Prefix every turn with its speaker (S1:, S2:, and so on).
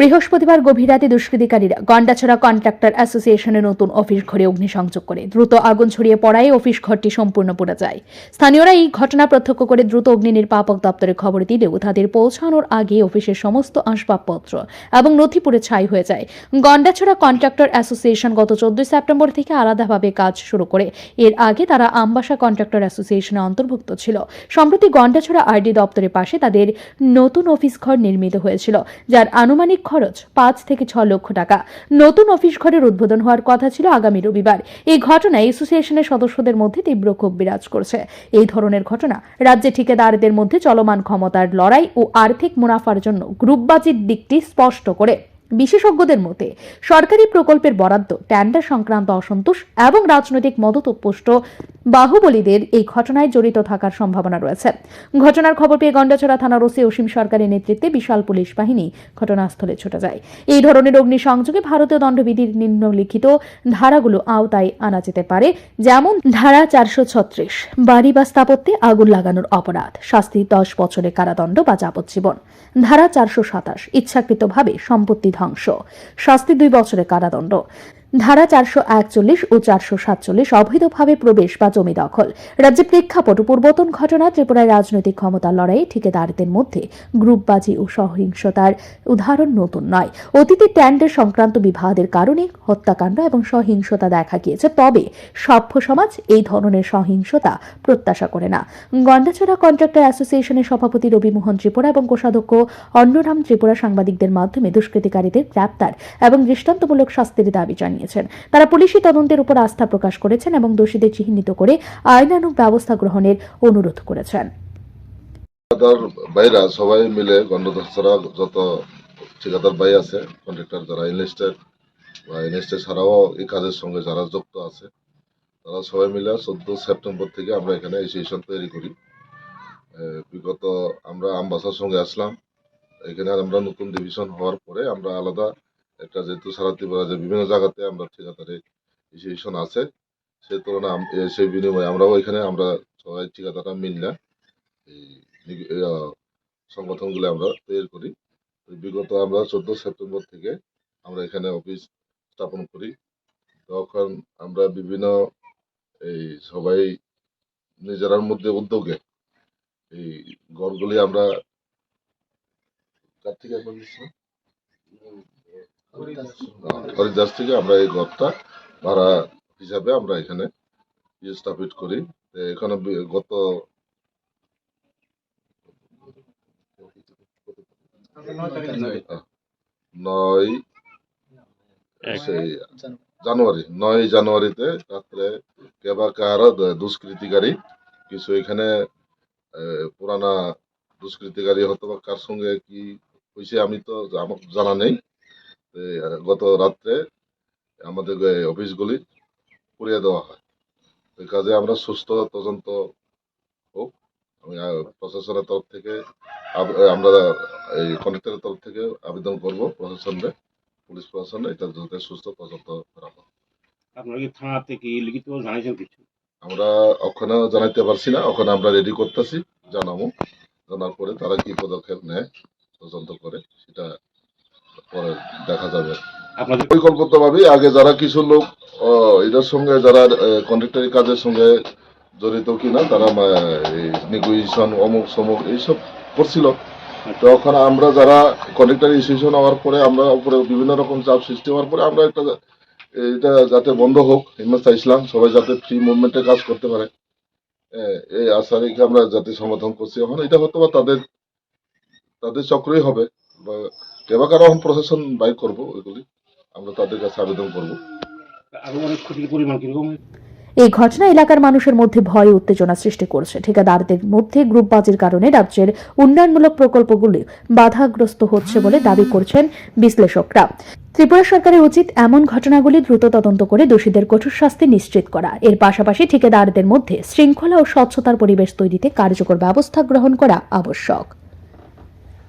S1: বৃহস্পতিবার গভীর রাতে দুষ্কৃতিকারীরা গন্ডাছড়া কন্ট্রাক্টর অ্যাসোসিয়েশনের নতুন অফিস ঘরে অগ্নিসংযোগ করে। দ্রুত আগুন ছড়িয়ে পড়ায় অফিস ঘরটি সম্পূর্ণ পুড়ে যায়। স্থানীয়রা এই ঘটনা প্রত্যক্ষ করে দ্রুত অগ্নি নির্বাপক দপ্তরে খবর দিলেও তাদের পৌঁছানোর আগে অফিসের সমস্ত আসবাবপত্র এবং নথি পুড়ে ছাই হয়ে যায়। গন্ডাছড়া কন্ট্রাক্টর অ্যাসোসিয়েশন গত চোদ্দই সেপ্টেম্বর থেকে আলাদাভাবে কাজ শুরু করে। এর আগে তারা আমবাসা কন্ট্রাক্টর অ্যাসোসিয়েশনে অন্তর্ভুক্ত ছিল। সম্প্রতি গন্ডাছড়া আরডি দপ্তরের পাশে তাদের নতুন অফিস ঘর নির্মিত হয়েছিল, যার আনুমানিক খরচ, পাঁচ থেকে ছ লক্ষ টাকা। নতুন অফিস ঘরের উদ্বোধন হওয়ার কথা ছিল আগামী রবিবার। এই ঘটনায় অ্যাসোসিয়েশনের সদস্যদের মধ্যে তীব্র ক্ষোভ বিরাজ করছে। এই ধরনের ঘটনা রাজ্যে ঠিকাদারদের মধ্যে চলমান ক্ষমতার লড়াই ও আর্থিক মুনাফার জন্য গ্রুপবাজির দিকটি স্পষ্ট করে। বিশেষজ্ঞদের মতে, সরকারি প্রকল্পের বরাদ্দ ট্যান্ডার সংক্রান্ত অসন্তোষ এবং রাজনৈতিক মদতপুষ্ট বাহুবলীদের এই ঘটনায় জড়িত থাকার সম্ভাবনা রয়েছে। ঘটনার খবর পেয়ে গন্ডাছড়া থানার ওসি অসীম সরকারের নেতৃত্বে বিশাল পুলিশ বাহিনী ঘটনাস্থলে ছুটে যায়। এই ধরনের অগ্নিসংযোগে ভারতীয় দণ্ডবিধির নিম্নলিখিত ধারাগুলো আওতায় আনা যেতে পারে, যেমন ধারা চারশো ছত্রিশ, বাড়ি বা স্থাপত্যে আগুন লাগানোর অপরাধ, শাস্তি দশ বছরের কারাদণ্ড বা যাবজ্জীবন। ধারা চারশো সাতাশ, ইচ্ছাকৃতভাবে সম্পত্তি ধ্বংস। শাস্তি দুই বছরের কারাদণ্ড। ধারা চারশো একচল্লিশ ও চারশো সাতচল্লিশ অবৈধভাবে প্রবেশ বা জমি দখল। রাজ্যে প্রেক্ষাপট পূর্বতন ঘটনা, ত্রিপুরায় রাজনৈতিক ক্ষমতার লড়াইয়ে ঠিকাদারদের মধ্যে গ্রুপবাজি ও সহিংসতার উদাহরণ নতুন নয়। অতীতে ট্যান্ডের সংক্রান্ত বিবাদের কারণে হত্যাকাণ্ড এবং সহিংসতা দেখা গিয়েছে, তবে সভ্য সমাজ এই ধরনের সহিংসতা প্রত্যাশা করে না। গন্ডাছড়া কন্ট্রাক্টর অ্যাসোসিয়েশনের সভাপতি রবিমোহন ত্রিপুরা এবং কোষাধ্যক্ষ অন্নরাম ত্রিপুরা সাংবাদিকদের মাধ্যমে দুষ্কৃতিকারীদের গ্রেপ্তার এবং দৃষ্টান্তমূলক শাস্তির দাবি জানিয়েছেন। তারা পুলিশি তদন্তের উপর আস্থা প্রকাশ করেছেন এবং দোষীদের চিহ্নিত করে আইনানুগ ব্যবস্থা গ্রহণের অনুরোধ করেছেন।
S2: ভাইরা সবাই মিলে গন্ডদস্তরা যত ঠিকাদার ভাই আছে কন্ট্রাক্টর যারা ইনভেস্টেড বা ইনভেস্টেড ছাড়াও এই কাজের সঙ্গে যারা যুক্ত আছে, তারা সবাই মিলে চোদ্দ সেপ্টেম্বর থেকে আমরা এখানে অ্যাসোসিয়েশন তৈরি করি। বিগত আমরা আমবাসার সঙ্গে আসলাম। এখানে আমরা নতুন ডিভিশন হওয়ার পরে আমরা আলাদা একটা যেহেতু সারা ত্রিপুরা যে বিভিন্ন জায়গাতে আমরা ঠিকাদারের অ্যাসোসিয়েশন আছে সেই তুলনায় সেই বিনিময়ে আমরাও এখানে আমরা সবাই ঠিকাদাররা মিললে এই সংগঠনগুলো আমরা তৈরি করি। বিগত আমরা চোদ্দ সেপ্টেম্বর থেকে আমরা এখানে অফিস স্থাপন করি। তখন আমরা বিভিন্ন এই সবাই নিজেরার মধ্যে উদ্যোগে এই গড়গুলি আমরা কার থেকে হরিদাস থেকে আমরা এই ঘরটা ভাড়া হিসাবে আমরা এখানে স্থাপিত করি। এখানে গত নয় জানুয়ারি নয় জানুয়ারিতে রাত্রে কেবা কার দুষ্কৃতিকারী কিছু এখানে পুরানা দুষ্কৃতিকারী হয়তো বা কার সঙ্গে কি হয়েছে আমি তো আমার জানা নেই। গত রাত্রে আমাদের অফিসগুলি পুড়িয়ে দেওয়া হয়। এই কাজে আমরা সুস্থ তদন্ত হোক। আমি প্রশাসনের তরফ থেকে আমরা এই কন্ট্রাক্টরের তরফ থেকে আবেদন করব প্রশাসনে পুলিশ প্রশাসনে এটা যাতে সুস্থ তদন্ত করা হয়।
S3: আপনারা কি থানা থেকে লিখিত জানাইছেন কিছু?
S2: আমরা ওখানে জানাইতে পারছি না। ওখানে আমরা রেডি করতেছি জানাব। জানার পরে তারা কি পদক্ষেপ নেয় তদন্ত করে সেটা দেখা যাবে।
S3: আপনাদের
S2: পরিকল্পিত ভাবে আগে যারা কিছু লোক এটার সঙ্গে যারা কন্ট্রাক্টরি কাজের সঙ্গে জড়িত কিনা তারা নেগোসিয়েশন অমুক সমুক এইসব করছিল। তখন আমরা যারা কন্ট্রাক্টর ইনস্টিটিউশন হওয়ার পরে আমরা উপরে বিভিন্ন রকম চাপ সৃষ্টি হওয়ার পরে আমরা একটা এটা যাতে বন্ধ হোক হিম্মত চাইছিলাম সবাই যাতে ফ্রি মুভমেন্টে কাজ করতে পারে। এই আশা রেখে আমরা যাতে সমাধান করছি। এখন এটা হয়তো বা তাদের তাদের চক্রই হবে। কারও প্রশাসন বাই করব এগুলি আমরা তাদের কাছে আবেদন করব।
S3: আরও ক্ষতির পরিমাণ কীরকম?
S1: এই ঘটনা এলাকার মানুষের মধ্যে ভয় উত্তেজনা সৃষ্টি করছে। ঠিকাদারদের মধ্যে গ্রুপবাজির কারণে রাজ্যের উন্নয়নমূলক প্রকল্পগুলি বাধাগ্রস্ত হচ্ছে বলে দাবি করছেন বিশ্লেষকরা। ত্রিপুরা সরকারের উচিত এমন ঘটনাগুলি দ্রুত তদন্ত করে দোষীদের কঠোর শাস্তি নিশ্চিত করা। এর পাশাপাশি ঠিকাদারদের মধ্যে শৃঙ্খলা ও স্বচ্ছতার পরিবেশ তৈরিতে কার্যকর ব্যবস্থা গ্রহণ করা আবশ্যক।